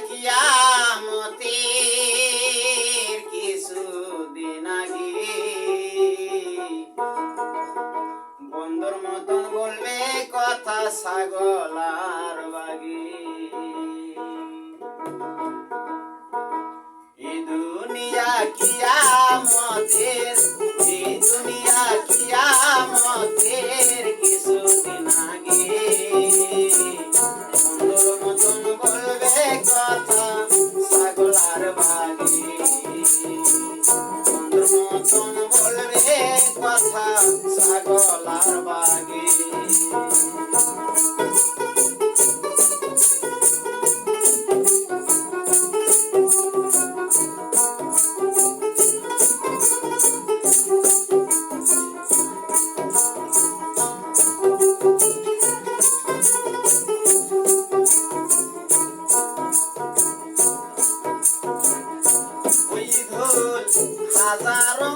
কিয়ামতের কিছুদিন মতন কথা এ দুনিয়া কিয়া গলার বাগে Hazaro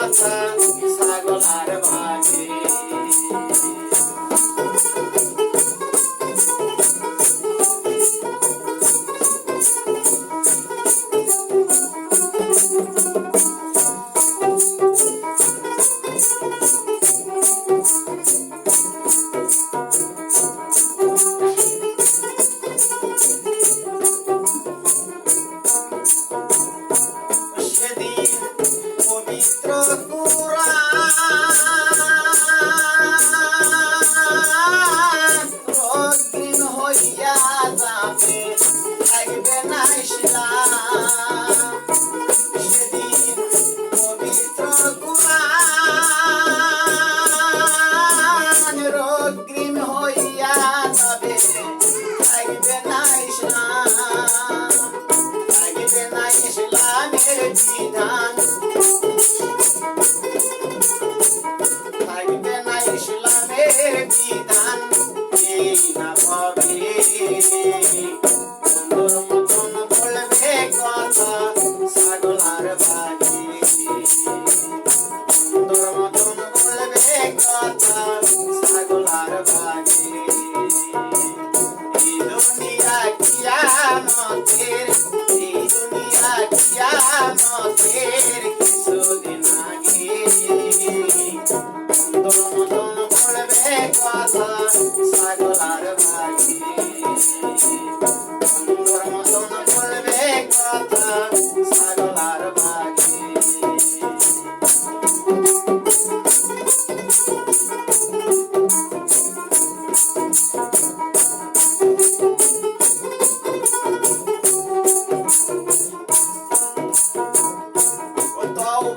casa, mi sagolar va. Peace.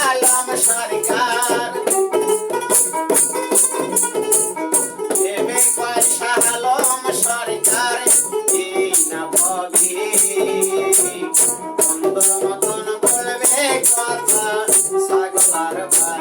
Alam সরকার। দেবে পয়সা আলম সরকার না পাবি বন্ধুর মতন বলবে কথা সাগলার ভাই।